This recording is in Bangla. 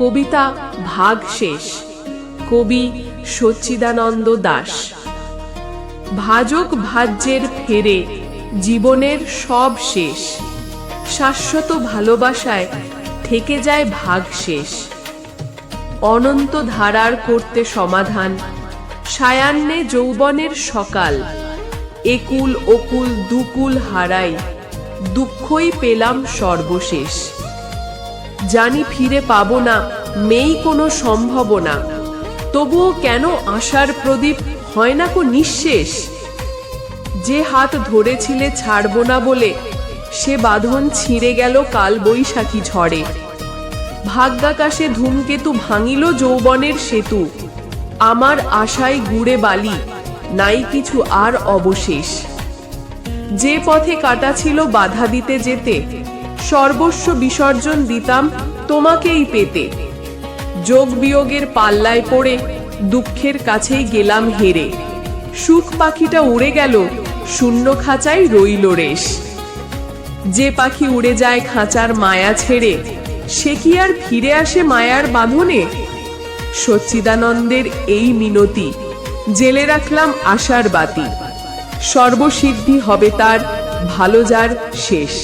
কবিতা ভাগ শেষ। কবি সচ্চিদানন্দ দাস। ভাজক ভাজ্যের ফেরে জীবনের সব শেষ। শাশ্বত ভালোবাসায় থেকে যায় ভাগ শেষ। অনন্ত ধারার করতে সমাধান। সায়ান্নে যৌবনের সকাল। একুল ওকুল দুকুল হারাই। দুঃখই পেলাম সর্বশেষ। জানি ফিরে পাবো না, মেই কোনো সম্ভাবনা। তবুও কেন আশার প্রদীপ হয় না কো নিঃশেষ? যে হাত ধরেছিলে ছাড়বো না বলে, সে বাঁধন ছিঁড়ে গেল কাল বৈশাখী ঝড়ে। ভাগ্যাকাশে ধূমকেতু ভাঙিল যৌবনের সেতু। আমার আশায় গুড়ে বালি, নাই কিছু আর অবশেষ। যে পথে কাটা ছিল বাধা দিতে যেতে সর্বস্ব বিসর্জন দিতাম তোমাকেই পেতে। যোগ বিয়োগের পাল্লায় পড়ে দুঃখের কাছেই গেলাম হেরে। সুখ পাখিটা উড়ে গেল, শূন্য খাঁচায় রইল রেশ। যে পাখি উড়ে যায় খাঁচার মায়া ছেড়ে, সে কি আর ফিরে আসে মায়ার বাঁধনে? সচ্চিদানন্দের এই মিনতি, জেলে রাখলাম আশার বাতি। সর্বসিদ্ধি হবে তার, ভালো যার শেষ।